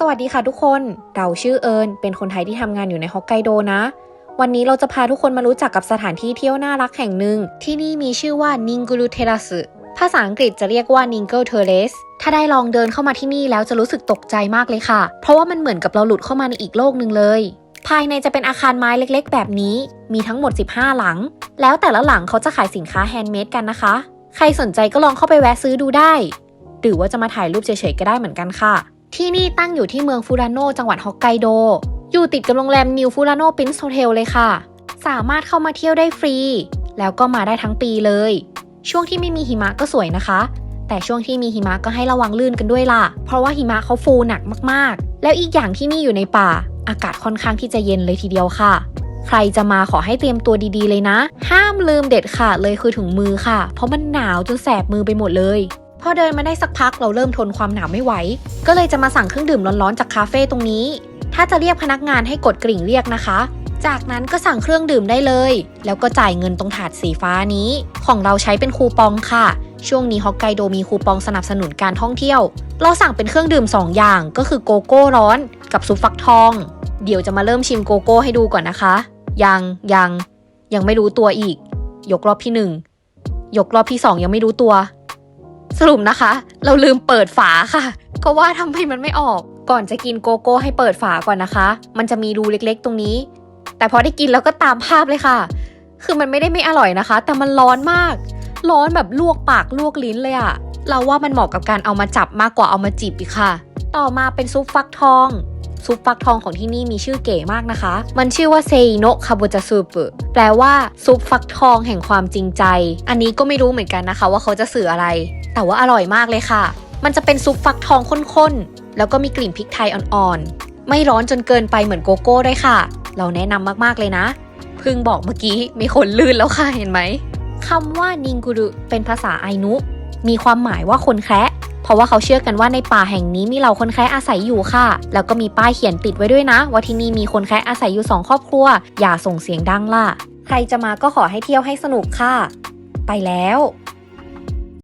สวัสดีค่ะทุกคน เราชื่อเอิญ เป็นคนไทยที่ทำงานอยู่ในฮอกไกโดนะ วันนี้เราจะพาทุกคนมารู้จักกับสถานที่เที่ยวน่ารักแห่งหนึ่ง ที่นี่มีชื่อว่านิงกุรุเทราสภาษาอังกฤษจะเรียกว่านิงเกิลเทเรสถ้าได้ลองเดินเข้ามาที่นี่แล้วจะรู้สึกตกใจมากเลยค่ะ เพราะว่ามันเหมือนกับเราหลุดเข้ามาในอีกโลกหนึ่งเลย ภายในจะเป็นอาคารไม้เล็กๆ แบบนี้ มีทั้งหมด 15 หลัง แล้วแต่ละหลังเขาจะขายสินค้าแฮนด์เมดกันนะคะ ใครสนใจก็ลองเข้าไปแวะซื้อดูได้ หรือว่าจะมาถ่ายรูปเฉยๆก็ได้เหมือนกันค่ะ ที่นี่ตั้งอยู่ที่เมืองฟูรานโนจังหวัดฮอกไกโด อยู่ติดกับโรงแรมนิวฟูรานโนปินส์โฮเทลเลยค่ะ สามารถเข้ามาเที่ยวได้ฟรี แล้วก็มาได้ทั้งปีเลย ช่วงที่ไม่มีหิมะก็สวยนะคะ แต่ช่วงที่มีหิมะก็ให้ระวังลื่นกันด้วยล่ะ เพราะว่าหิมะเขาฟูหนักมากๆ แล้วอีกอย่างที่นี่อยู่ในป่า อากาศค่อนข้างที่จะเย็นเลยทีเดียวค่ะใครจะมาขอให้เตรียมตัวดีๆเลยนะ ห้ามลืมเด็ดขาดเลยคือถุงมือค่ะ เพราะมันหนาวจนแสบมือไปหมดเลย พอเดินมาได้สักพักเราเริ่มทนความหนาวไม่ไหว ก็เลยจะมาสั่งเครื่องดื่มร้อนๆจากคาเฟ่ตรงนี้ ถ้าจะเรียกพนักงานให้กดกริ่งเรียกนะคะ จากนั้นก็สั่งเครื่องดื่มได้เลย แล้วก็จ่ายเงินตรงถาดสีฟ้านี้ ของเราใช้เป็นคูปองค่ะ ช่วงนี้ฮอกไกโดมีคูปองสนับสนุนการท่องเที่ยว เราสั่งเป็นเครื่องดื่ม 2 อย่าง ก็คือโกโก้ร้อนกับซุปฟักทอง เดี๋ยวจะมาเริ่มชิมโกโก้ให้ดูก่อนนะคะ ยังยังยังไม่รู้ตัวอีก ยกรอบที่หนึ่งยกรอบที่สองยังไม่รู้ตัว สรุปนะคะ เราลืมเปิดฝาค่ะ ก็ว่าทำไมมันไม่ออก ก่อนจะกินโกโก้ให้เปิดฝาก่อนนะคะ มันจะมีรูเล็กๆ ตรงนี้ แต่พอได้กินแล้วก็ตามภาพเลยค่ะ คือมันไม่ได้ไม่อร่อยนะคะ แต่มันร้อนมาก ร้อนแบบลวกปากลวกลิ้นเลยอะเราว่ามันเหมาะกับการเอามาจับมากกว่าเอามาจิบอีกค่ะ ต่อมาเป็นซุปฟักทอง ซุปฟักทองของที่นี่มีชื่อเก๋มากนะคะ มันชื่อว่าเซโนะคาโบจาซุปแปลว่าซุปฟักทองแห่งความจริงใจ อันนี้ก็ไม่รู้เหมือนกันนะคะ ว่าเขาจะสื่ออะไร แต่ว่าอร่อยมากเลยค่ะ มันจะเป็นซุปฟักทองข้นๆ แล้วก็มีกลิ่นพริกไทยอ่อนๆ ไม่ร้อนจนเกินไปเหมือนโกโก้ด้วยค่ะ เราแนะนำมากๆเลยนะ เพิ่งบอกเมื่อกี้มีคนลื่นแล้วค่ะเห็นไหมคำว่านิงกุรุเป็นภาษาไอนุ มีความหมายว่าคนแคระ เพราะว่าเขาเชื่อกันว่าในป่าแห่งนี้มีเหล่าคนแค้อาศัยอยู่ค่ะ แล้วก็มีป้ายเขียนติดไว้ด้วยนะ ว่าที่นี่มีคนแค้อาศัยอยู่สองครอบครัว อย่าส่งเสียงดังล่ะ ใครจะมาก็ขอให้เที่ยวให้สนุกค่ะ ไปแล้ว